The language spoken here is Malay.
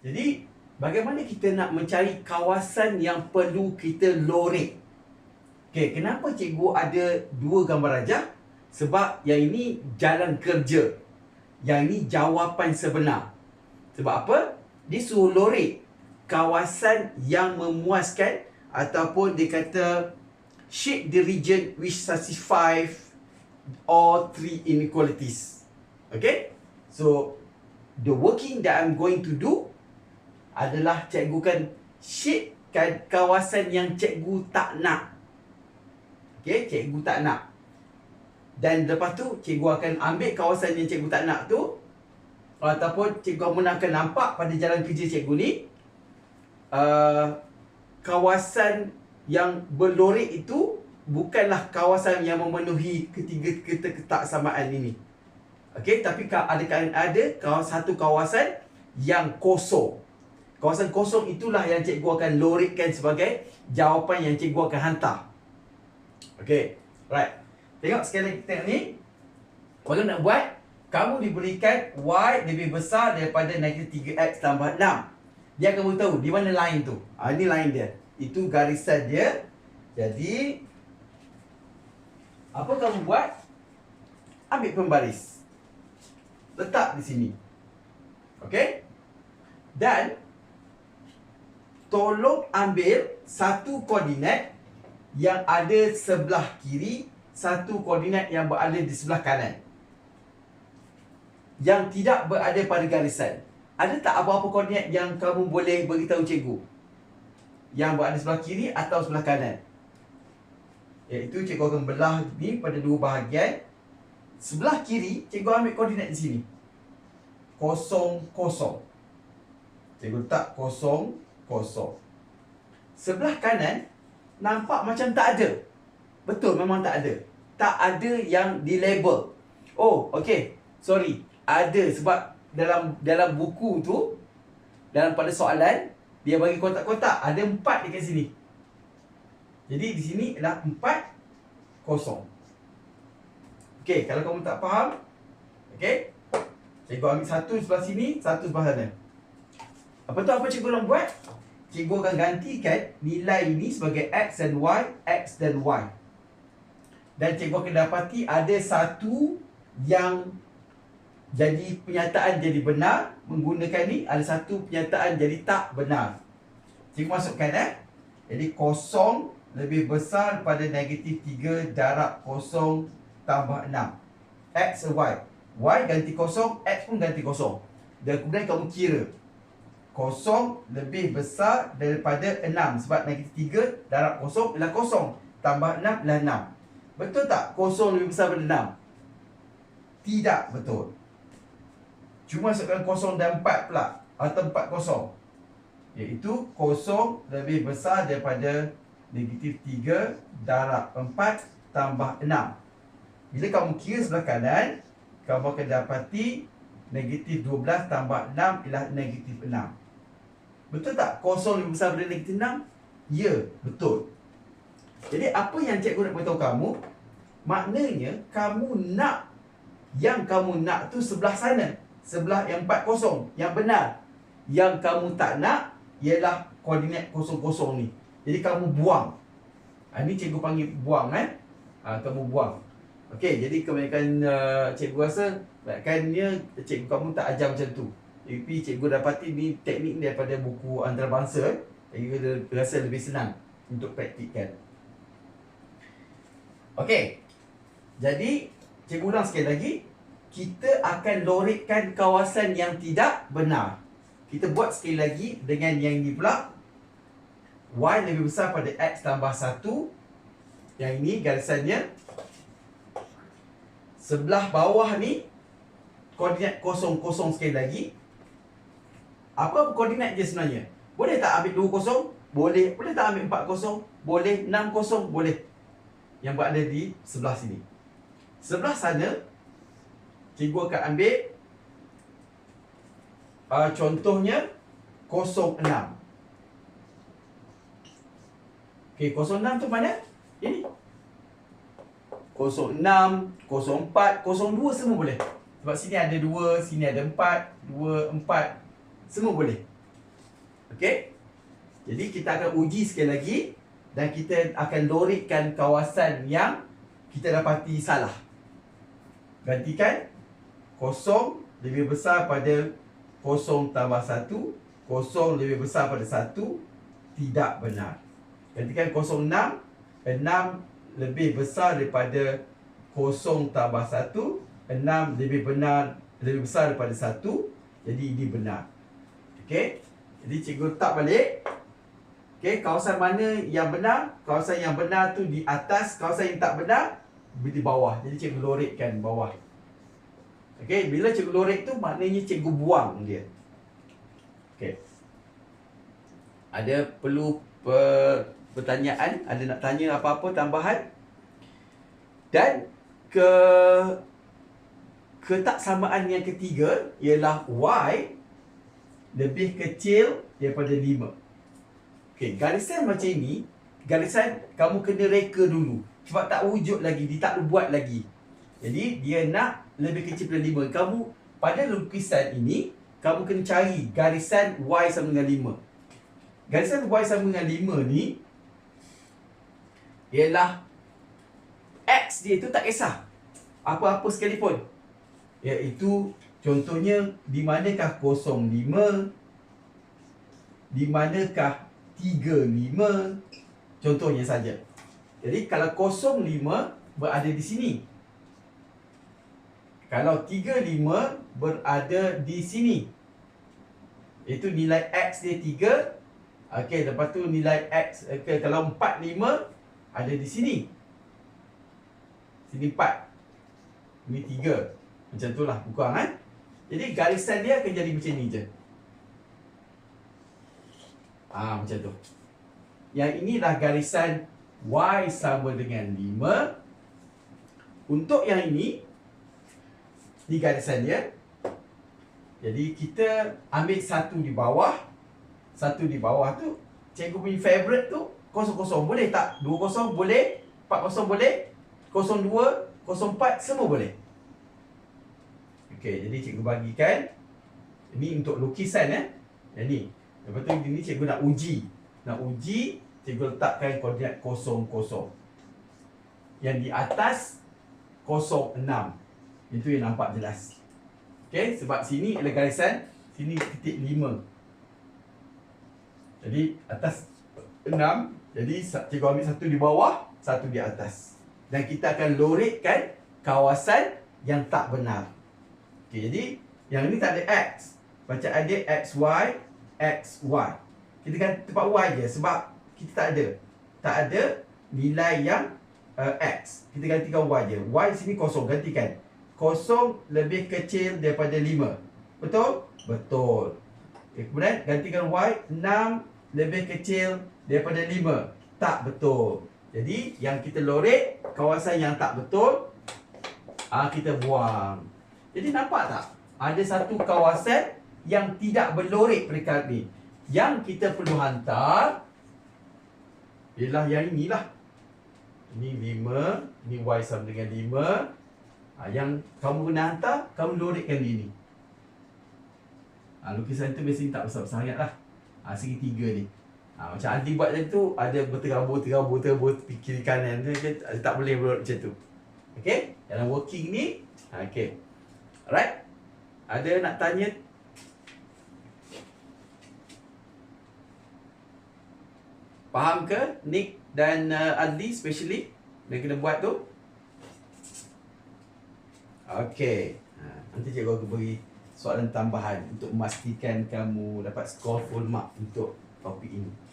Jadi, bagaimana kita nak mencari kawasan yang perlu kita lorek? Okey, kenapa cikgu ada dua gambar rajah? Sebab yang ini jalan kerja. Yang ini jawapan sebenar. Sebab apa? Dia suruh lorek kawasan yang memuaskan ataupun dia kata shape the region which satisfy all three inequalities. Okay? So, the working that I'm going to do adalah cikgu kan shape kan kawasan yang cikgu tak nak. Okay, cikgu tak nak. Dan lepas tu, cikgu akan ambil kawasan yang cikgu tak nak tu ataupun cikgu Amun akan nampak pada jalan kerja cikgu ni uh, kawasan yang berlorek itu bukanlah kawasan yang memenuhi ketiga ketaksamaan ini. Okey, tapi ada ada satu kawasan yang kosong. Kawasan kosong itulah yang cikgu akan lorekkan sebagai jawapan yang cikgu akan hantar. Okey, right. Tengok sekali tengok ni. Kalau nak buat, kamu diberikan Y lebih besar daripada negatif 3X tambah 6. Dia akan beritahu di mana line tu. Ha, ini line dia. Itu garisan dia. Jadi, apa kamu buat? Ambil pembaris. Letak di sini. Okey? Dan, tolong ambil satu koordinat yang ada sebelah kiri, satu koordinat yang berada di sebelah kanan. Yang tidak berada pada garisan. Ada tak apa-apa koordinat yang kamu boleh beritahu cikgu? Yang berada sebelah kiri atau sebelah kanan? Iaitu cikgu akan belah ni pada dua bahagian. Sebelah kiri, cikgu ambil koordinat di sini. Kosong, kosong. Cikgu letak kosong, kosong. Sebelah kanan, nampak macam tak ada. Betul, memang tak ada. Tak ada yang di label. Oh, okay. Sorry. Ada sebab dalam dalam buku tu, dalam pada soalan, dia bagi kotak-kotak. Ada empat dekat sini. Jadi di sini adalah 4 kosong. Okey, kalau kamu tak faham, okey. Cikgu ambil satu sebelah sini, satu sebelah sana. Apa tu apa cikgu nak buat? Cikgu akan gantikan nilai ini sebagai x dan y, x dan y. Dan cikgu akan dapati ada satu yang jadi penyataan jadi benar menggunakan ni ada satu penyataan jadi tak benar. Cikgu masukkan eh. Jadi kosong lebih besar pada negatif 3 darab kosong tambah 6. X Y. Y ganti kosong, X pun ganti kosong. Dan kemudian kamu kira. Kosong lebih besar daripada 6. Sebab negatif 3 darab kosong ialah kosong. Tambah 6 ialah 6. Betul tak kosong lebih besar daripada 6? Tidak betul. Cuma masukkan kosong dan 4 pula. Atau 4 kosong. Iaitu kosong lebih besar daripada negatif 3 darab 4 tambah 6. Bila kamu kira sebelah kanan, kamu akan dapati negatif 12 tambah 6 ialah negatif 6. Betul tak? Kosong lebih besar daripada negatif 6? Ya, betul. Jadi apa yang cikgu nak beritahu kamu? Maknanya kamu nak yang kamu nak tu sebelah sana. Sebelah yang 4 kosong. Yang benar. Yang kamu tak nak ialah koordinat kosong-kosong ni. Jadi kamu buang. Ha, ini cikgu panggil buang kan. Ha, kamu buang. Okey, jadi kebanyakan uh, cikgu rasa Bahkannya cikgu kamu tak ajar macam tu Tapi cikgu dapati ni teknik ni daripada buku antarabangsa Cikgu rasa lebih senang untuk praktikkan. Okey. Jadi, cikgu ulang sekali lagi. Kita akan lorekkan kawasan yang tidak benar. Kita buat sekali lagi dengan yang ni pula. Y lebih besar pada X tambah 1 Yang ini garisannya Sebelah bawah ni Koordinat kosong-kosong sekali lagi Apa koordinat dia sebenarnya? Boleh tak ambil 2 kosong? Boleh Boleh tak ambil 4 kosong? Boleh 6 kosong? Boleh Yang berada di sebelah sini Sebelah sana Cikgu akan ambil uh, Contohnya Kosong 6 Okey, 06 tu mana? Ini. 06, 04, 02 semua boleh. Sebab sini ada 2, sini ada 4, 2, 4. Semua boleh. Okey? Jadi kita akan uji sekali lagi dan kita akan loritkan kawasan yang kita dapati salah. Gantikan kosong lebih besar pada kosong tambah satu, kosong lebih besar pada satu, tidak benar. Gantikan kosong enam, enam lebih besar daripada kosong tambah satu, enam lebih benar lebih besar daripada satu, jadi ini benar. Okey? Jadi cikgu letak balik Okey, kawasan mana yang benar? Kawasan yang benar tu di atas, kawasan yang tak benar di bawah. Jadi cikgu loritkan bawah. Okey, bila cikgu lorit tu maknanya cikgu buang dia. Okey. Ada perlu per, pertanyaan? Ada nak tanya apa-apa tambahan? Dan ke ketaksamaan yang ketiga ialah y lebih kecil daripada 5. Okey, garisan macam ini, garisan kamu kena reka dulu. Sebab tak wujud lagi, dia tak buat lagi. Jadi, dia nak lebih kecil daripada lima. Kamu, pada lukisan ini, kamu kena cari garisan Y sama dengan lima. Garisan Y sama dengan lima ni, ialah X dia tu tak kisah. Apa-apa sekalipun. Iaitu, contohnya, di manakah 05, di manakah tiga lima Contohnya saja. Jadi kalau kosong lima berada di sini. Kalau tiga lima berada di sini. Itu nilai X dia tiga Okey, lepas tu nilai X okay, Kalau empat lima ada di sini. Sini empat Ini tiga Macam tu lah kurang kan. Jadi garisan dia akan jadi macam ni je. Ah macam tu. Yang inilah garisan Y sama dengan 5. Untuk yang ini di garisan dia. Jadi kita ambil satu di bawah. Satu di bawah tu cikgu punya favorite tu kosong-kosong boleh tak? Dua kosong boleh? Empat kosong boleh? Kosong dua? Kosong empat? Semua boleh? Okey, jadi cikgu bagikan. Ini untuk lukisan eh. Yang ni. Lepas tu ini cikgu nak uji. Nak uji, cikgu letakkan koordinat kosong kosong. Yang di atas kosong enam. Itu yang nampak jelas. Okey, sebab sini adalah garisan, sini titik lima. Jadi atas enam, jadi cikgu ambil satu di bawah, satu di atas. Dan kita akan loritkan kawasan yang tak benar. Okey, jadi yang ini tak ada X. Bacaan dia XY X, Y. Kita kan tempat Y je sebab kita tak ada. Tak ada nilai yang uh, X. Kita gantikan Y je. Y sini kosong. Gantikan. Kosong lebih kecil daripada 5. Betul? Betul. Okay, kemudian gantikan Y. 6 lebih kecil daripada 5. Tak betul. Jadi yang kita lorik kawasan yang tak betul ah kita buang. Jadi nampak tak? Ada satu kawasan yang tidak berlorik peringkat ni. Yang kita perlu hantar ialah yang inilah. Ini 5, ini Y sama dengan 5. Ha, yang kamu kena hantar, kamu lorikkan ini. Ha, lukisan tu biasanya tak besar-besar sangat lah. Ha, segi tiga ni. Ha, macam Adi buat macam tu, ada berterabur-terabur, terabur kiri kanan tu, tak boleh berlorek macam tu. Okay? Dalam working ni, okay. Alright? Ada nak tanya? Faham ke Nick dan uh, Adli especially Dia kena buat tu? Okay. Ha, Nanti cikgu akan beri soalan tambahan Untuk memastikan kamu dapat score full mark Untuk topik ini